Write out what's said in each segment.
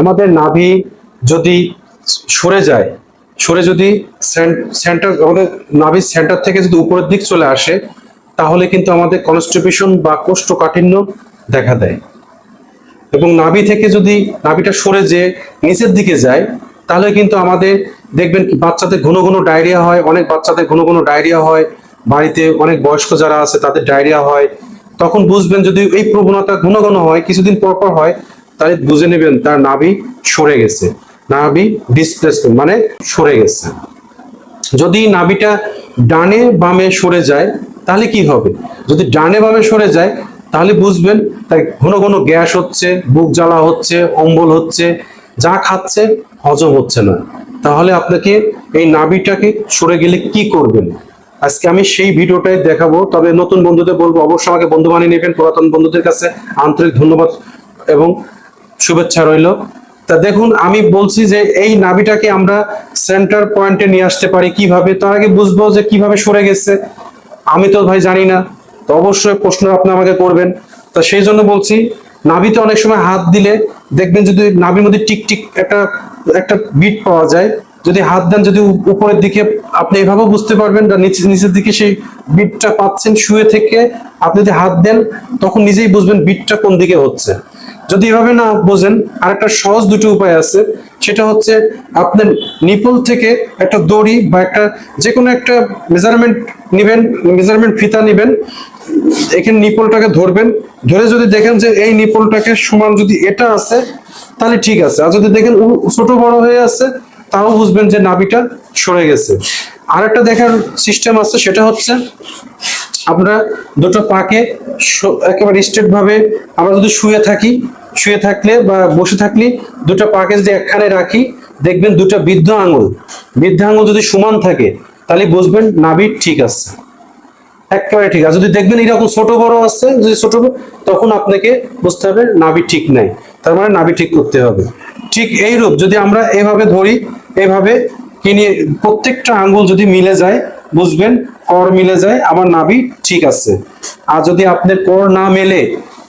আমাদের নাভি যদি সরে যায়, সরে যদি সেন্টার আমাদের নাভির সেন্টার থেকে যদি উপরের দিক চলে আসে, তাহলে কিন্তু আমাদের কনস্টিপেশন বা কোষ্ঠকাঠিন্য দেখা দেয়। এবং নাভি থেকে যদি নাভিটা সরে যে নিচের দিকে যায়, তাহলে কিন্তু আমাদের দেখবেন বাচ্চাদের ঘন ঘন ডায়রিয়া হয়, অনেক বাচ্চাদের ঘন ঘন ডায়রিয়া হয়, বাড়িতে অনেক বয়স্ক যারা আছে তাদের ডায়রিয়া হয়। তখন বুঝবেন যদি এই প্রবণতা ঘন ঘন হয়, কিছুদিন পর পর হয় তাহলে বুঝে নেবেন তার নাভি সরে গেছে। নাভি ডিসপ্লেসমেন্ট মানে সরে গেছে। যদি নাভিটা ডানে বামে সরে যায়, তাহলে কি হবে? যদি ডানে বামে সরে যায়, তাহলে বুঝবেন তাই ঘন ঘন গ্যাস হচ্ছে, বুক জ্বালা হচ্ছে, অম্বল হচ্ছে, যা খাচ্ছে হজম হচ্ছে না। তাহলে আপনাকে এই নাভিটাকে সরে গেলে কি করবেন? আজকে আমি সেই ভিডিওটাই দেখাবো। তবে নতুন বন্ধুদের বলব, অবশ্যই আমাকে বন্ধু বানিয়ে নেবেন, পুরাতন বন্ধুদের কাছে আন্তরিক ধন্যবাদ এবং শুভেচ্ছা রইল। তা দেখুন, আমি বলছি যে এই নাভিটাকে আমরা সেন্টার পয়েন্টে নিয়ে আসতে পারি কীভাবে? তার আগে বুঝব যে কীভাবে সরে গেছে। আমি তো ভাই জানি না। তো অবশ্যই প্রশ্ন আপনি আমাকে করবেন। তা সেই জন্য বলছি, নাভিতে অনেক সময় হাত দিলে দেখবেন যদি নাভির মধ্যে টিক টিক একটা একটা বিট পাওয়া যায়, যদি হাত দেন, যদি উপরের দিকে আপনি এভাবেও বুঝতে পারবেন বা নিচে, নিচের দিকে সেই বিটটা পাচ্ছেন, শুয়ে থেকে আপনি যদি হাত দেন, তখন নিজেই বুঝবেন বিটটা কোন দিকে হচ্ছে। যদি এভাবে না বোঝেন আর একটা সহজ দুটো উপায় আছে। সেটা হচ্ছে আপনার নিপল থেকে একটা দড়ি বা একটা যে কোনো একটা মেজারমেন্ট নেবেন মেজারমেন্ট ফিতা নেবেন, এখানে নিপলটাকে ধরবেন। ধরে যদি দেখেন যে এই নিপলটাকে সমান যদি এটা আছে, তাহলে ঠিক আছে। আর যদি দেখেন ছোট বড় হয়ে আছে, তাও বুঝবেন যে নাবিটা সরে গেছে। আর একটা দেখার সিস্টেম আছে, সেটা হচ্ছে আমরা দুটো পাকে একেবারে স্ট্রেট ভাবে আমরা যদি শুয়ে থাকি শুয়ে থাকলে বা বসে থাকলে দুটো পাকে যদি একখানে রাখি, দেখবেন দুটো বৃদ্ধ আঙুল। বৃদ্ধ আঙুল যদি সমান থাকে, তাহলে বুঝবেন নাভি ঠিক আছে। একেবারে ঠিক আছে। যদি দেখবেন এরকম ছোট বড় আছে, যদি ছোট তখন আপনাকে বুঝতে হবে নাভি ঠিক নাই। তার মানে নাভি ঠিক করতে হবে। ঠিক এই রূপ যদি আমরা এভাবে ধরি, এভাবে কিনে প্রত্যেকটা আঙ্গুল যদি মিলে যায়, বুঝবেন কর মিলে যায়, আমার নাভি ঠিক আছে। আর যদি আপনার কর না মেলে,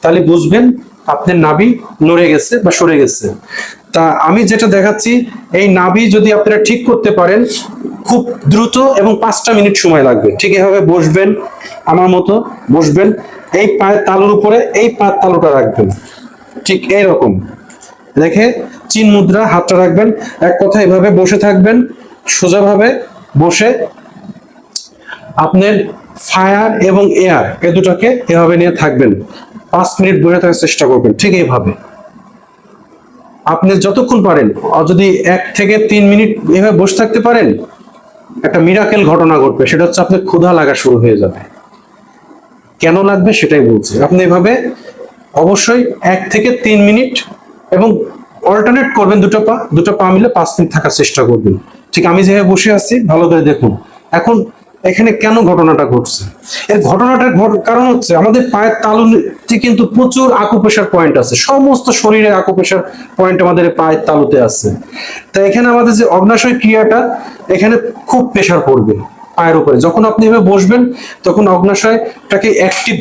তাহলে বুঝবেন আপনার নাভি নড়ে গেছে বা সরে গেছে। তা আমি যেটা দেখাচ্ছি, এই নাভি যদি আপনারা ঠিক করতে পারেন, খুব দ্রুত এবং পাঁচটা মিনিট সময় লাগবে। ঠিক এভাবে বসবেন, আমার মতো বসবেন, এই পায়ের তালুর উপরে এই পায়ের তালুটা রাখবেন। ঠিক এইরকম। রেখে চিন মুদ্রা হাতটা রাখবেন, এক কথা এভাবে বসে থাকবেন, সোজাভাবে বসে আপনার ফায়ার এবং এয়ার, এ দুটাকে এভাবে নিয়ে থাকবেন। পাঁচ মিনিট বসে থাকার চেষ্টা করবেন, ঠিক এইভাবে। আপনি যতক্ষণ পারেন যদি এক থেকে তিন মিনিট এভাবে বসে থাকতে পারেন, একটা মিরাকেল ঘটনা ঘটবে, সেটা হচ্ছে আপনার ক্ষুধা লাগা শুরু হয়ে যাবে। কেন লাগবে সেটাই বলছি। আপনি এভাবে অবশ্যই এক থেকে তিন মিনিট এবং অল্টারনেট করবেন দুটো পা দুটো পা মিলে পাঁচ মিনিট থাকার চেষ্টা করবেন। ঠিক আমি যেভাবে বসে আছি, ভালো করে দেখুন। এখন এখানে কেন ঘটনাটা ঘটছে? এর ঘটনাটার কারণ হচ্ছে আমাদের পায়ের তালুতে কিন্তু প্রচুর আকুপ্রেশার পয়েন্ট আছে। সমস্ত শরীরে আকুপ্রেশার পয়েন্ট আমাদের পায়ের তালুতে আছে। তা এখানে আমাদের যে অগ্নাশয় ক্রিয়াটা, এখানে খুব প্রেশার পড়বে পায়ের উপরে। যখন আপনি এভাবে বসবেন, তখন অগ্নাশয়টাকে অ্যাক্টিভ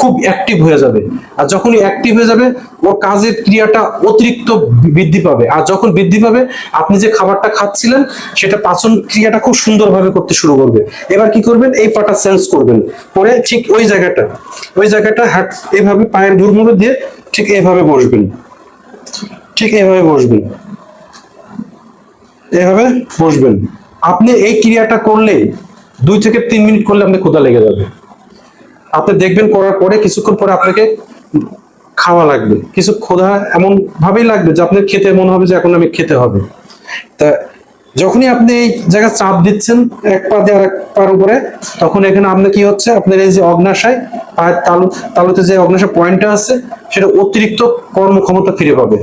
খুব অ্যাক্টিভ হয়ে যাবে। আর যখনই অ্যাক্টিভ হয়ে যাবে, ওর কাজের ক্রিয়াটা অতিরিক্ত বৃদ্ধি পাবে। আর যখন বৃদ্ধি পাবে, আপনি যে খাবারটা খাচ্ছিলেন, সেটা পাচন ক্রিয়াটা খুব সুন্দরভাবে করতে শুরু করবে। এবার কি করবেন? এই পাটা সেন্স করবেন। পরে ঠিক ওই জায়গাটা ওই জায়গাটা হাট এভাবে পায়ের দুর্মুড়ে দিয়ে ঠিক এভাবে বসবেন। ঠিক এভাবে বসবেন। এভাবে বসবেন। আপনি এই ক্রিয়াটা করলে দুই থেকে তিন মিনিট করলে আপনি ক্ষুধা লেগে যাবে। আপনি দেখবেন করার পরে কিছুক্ষণ পরে আপনাকে খাওয়া লাগবে। কিছু ক্ষুধা এমন ভাবেই লাগবে যে আপনার খেতে মনে হবে যে এখন আমি খেতে হবে। তা যখনই আপনি এই জায়গায় চাপ দিচ্ছেন এক পা দিয়ে আর এক পার উপরে, তখন এখানে আপনার কি হচ্ছে? আপনার এই যে অগ্নাশয় পায়ের তালু তালুতে যে অগ্নাশয় পয়েন্টটা আছে, সেটা অতিরিক্ত কর্মক্ষমতা ফিরে পাবে।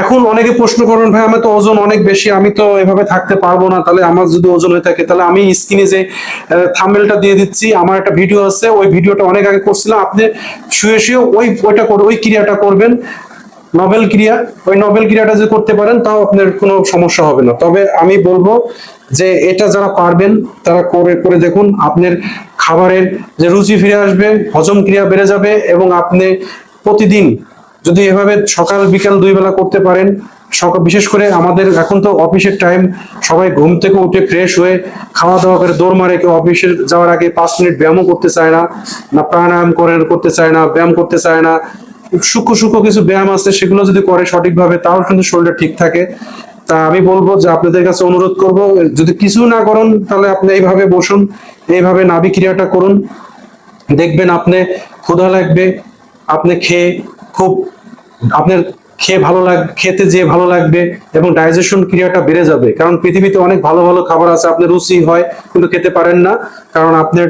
এখন অনেকে প্রশ্ন করেন, ভাই, আমার তো ওজন অনেক বেশি, আমি তো এভাবে থাকতে পারব না, তাহলে আমার যদি ওজন হয়ে থাকে, তাহলে আমি স্ক্রিনে যে থাম্বেলটা দিয়ে দিচ্ছি, আমার একটা ভিডিও আছে, ওই ভিডিওটা অনেক আগে করছিলাম, আপনি শুয়ে শুয়ে ওই ওইটা ওই ক্রিয়াটা করবেন নবেল ক্রিয়া, ওই নবেল ক্রিয়াটা যদি করতে পারেন, তাও আপনার কোনো সমস্যা হবে না। তবে আমি বলব যে, এটা যারা পারবেন, তারা করে করে দেখুন, আপনার খাবারের যে রুচি ফিরে আসবে, হজম ক্রিয়া বেড়ে যাবে এবং আপনি প্রতিদিন যদি এভাবে সকাল, বিকাল দুই বেলা করতে পারেন সকাল বিশেষ করে আমাদের এখন তো অফিসের টাইম সবাই ঘুম থেকে উঠে ফ্রেশ হয়ে খাওয়া দাওয়া করে দৌড় মারে, কেউ অফিসে যাওয়ার আগে পাঁচ মিনিট ব্যায়ামও করতে চায় না না প্রাণায়াম করে, করতে চায় না, ব্যায়াম করতে চায় না, সূক্ষ্ম সূক্ষ্ম কিছু ব্যায়াম আছে, সেগুলো যদি করে সঠিকভাবে, তাও কিন্তু শরীরটা ঠিক থাকে। তা আমি বলব যে আপনাদের কাছে অনুরোধ করব, যদি কিছু না করেন, তাহলে আপনি এইভাবে বসুন, এইভাবে নাভি ক্রিয়াটা করুন। দেখবেন আপনি ক্ষুধা লাগবে, আপনি খেয়ে খুব আপনার খেয়ে ভালো লাগ, খেতে যেয়ে ভালো লাগবে এবং ডাইজেশন ক্রিয়াটা বেড়ে যাবে। কারণ পৃথিবীতে অনেক ভালো ভালো খাবার আছে, আপনার রুচি হয়, কিন্তু খেতে পারেন না। কারণ আপনার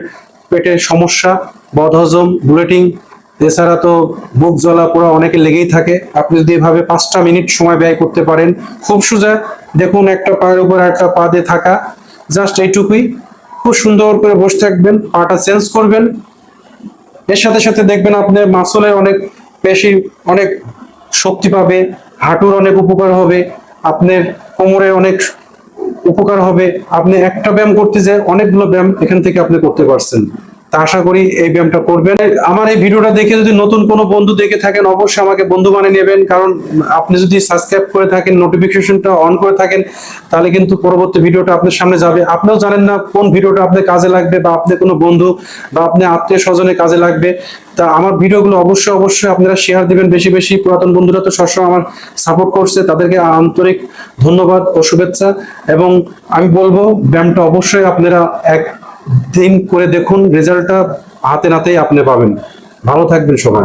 পেটে সমস্যা, বদহজম, বুলেটিং, এছাড়া তো বুক জ্বলা পোড়া অনেকে লেগেই থাকে। আপনি যদি এভাবে পাঁচটা মিনিট সময় ব্যয় করতে পারেন, খুব সোজা দেখুন একটা পায়ের উপর একটা পা দিয়ে থাকা, জাস্ট এইটুকুই। খুব সুন্দর করে বসে থাকবেন, পাটা চেঞ্জ করবেন। এর সাথে সাথে দেখবেন আপনার মাসলের অনেক পেশি, অনেক শক্তি পাবে, হাঁটুর অনেক উপকার হবে, আপনার কোমরের অনেক উপকার হবে। আপনি একটা ব্যায়াম করতে যে অনেকগুলো ব্যায়াম এখান থেকে আপনি করতে পারছেন। তা আশা করি এই ব্যায়ামটা করবেন। আমার এই ভিডিওটা দেখে যদি নতুন কোনো বন্ধু দেখে থাকেন, অবশ্যই আমাকে বন্ধু বানিয়ে নেবেন। কারণ আপনি যদি সাবস্ক্রাইব করে থাকেন নোটিফিকেশনটা অন করে থাকেন, তাহলে কিন্তু পরবর্তী ভিডিওটা আপনার সামনে যাবে। আপনিও জানেন না কোন ভিডিওটা আপনার কাজে লাগবে বা আপনি কোনো বন্ধু বা আপনি আত্মীয় স্বজনের কাজে লাগবে। তা আমার ভিডিওগুলো অবশ্যই অবশ্যই আপনারা শেয়ার দিবেন বেশি বেশি। পুরাতন বন্ধুরা তো সবসময় আমার সাপোর্ট করছে, তাদেরকে আন্তরিক ধন্যবাদ ও শুভেচ্ছা। এবং আমি বলব, ব্যায়ামটা অবশ্যই আপনারা এক দিন করে দেখুন রেজাল্টটা হাতে নাতেই আপনি পাবেন। ভালো থাকবেন সবাই।